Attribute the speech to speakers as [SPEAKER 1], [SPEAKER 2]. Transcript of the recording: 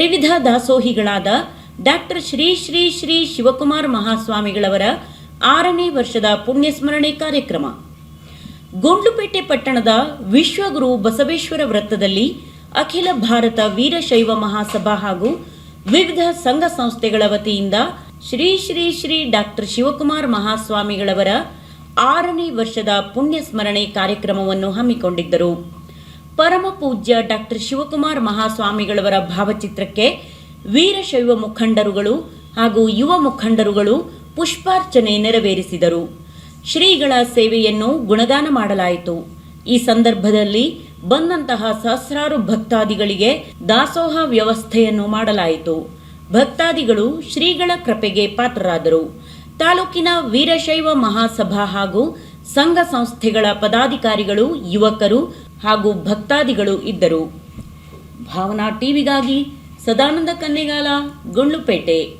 [SPEAKER 1] ತ್ರಿವಿಧ ದಾಸೋಹಿಗಳಾದ ಡಾಕ್ಟರ್ ಶ್ರೀ ಶ್ರೀ ಶ್ರೀ ಶಿವಕುಮಾರ್ ಮಹಾಸ್ವಾಮಿಗಳವರ ಆರನೇ ವರ್ಷದ ಪುಣ್ಯಸ್ಮರಣೆ ಕಾರ್ಯಕ್ರಮ. ಗುಂಡ್ಲುಪೇಟೆ ಪಟ್ಟಣದ ವಿಶ್ವಗುರು ಬಸವೇಶ್ವರ ವೃತ್ತದಲ್ಲಿ ಅಖಿಲ ಭಾರತ ವೀರಶೈವ ಮಹಾಸಭಾ ಹಾಗೂ ವಿವಿಧ ಸಂಘ ಸಂಸ್ಥೆಗಳ ವತಿಯಿಂದ ಶ್ರೀ ಶ್ರೀ ಶ್ರೀ ಡಾಕ್ಟರ್ ಶಿವಕುಮಾರ್ ಮಹಾಸ್ವಾಮಿಗಳವರ ಆರನೇ ವರ್ಷದ ಪುಣ್ಯಸ್ಮರಣೆ ಕಾರ್ಯಕ್ರಮವನ್ನು ಹಮ್ಮಿಕೊಂಡಿದ್ದರು. ಪರಮ ಪೂಜ್ಯ ಡಾಕ್ಟರ್ ಶಿವಕುಮಾರ್ ಮಹಾಸ್ವಾಮಿಗಳವರ ಭಾವಚಿತ್ರಕ್ಕೆ ವೀರಶೈವ ಮುಖಂಡರುಗಳು ಹಾಗೂ ಯುವ ಮುಖಂಡರುಗಳು ಪುಷ್ಪಾರ್ಚನೆ ನೆರವೇರಿಸಿದರು. ಶ್ರೀಗಳ ಸೇವೆಯನ್ನು ಗುಣಗಾನ ಮಾಡಲಾಯಿತು. ಈ ಸಂದರ್ಭದಲ್ಲಿ ಬಂದಂತಹ ಸಹಸ್ರಾರು ಭಕ್ತಾದಿಗಳಿಗೆ ದಾಸೋಹ ವ್ಯವಸ್ಥೆಯನ್ನು ಮಾಡಲಾಯಿತು. ಭಕ್ತಾದಿಗಳು ಶ್ರೀಗಳ ಕೃಪೆಗೆ ಪಾತ್ರರಾದರು. ತಾಲೂಕಿನ ವೀರಶೈವ ಮಹಾಸಭಾ ಹಾಗೂ ಸಂಘ ಸಂಸ್ಥೆಗಳ ಪದಾಧಿಕಾರಿಗಳು, ಯುವಕರು ಹಾಗೂ ಭಕ್ತಾದಿಗಳು ಇದ್ದರು. ಭಾವನಾ ಟಿವಿಗಾಗಿ ಸದಾನಂದ ಕನ್ನೆಗಾಲ ಗುಂಡ್ಲುಪೇಟೆ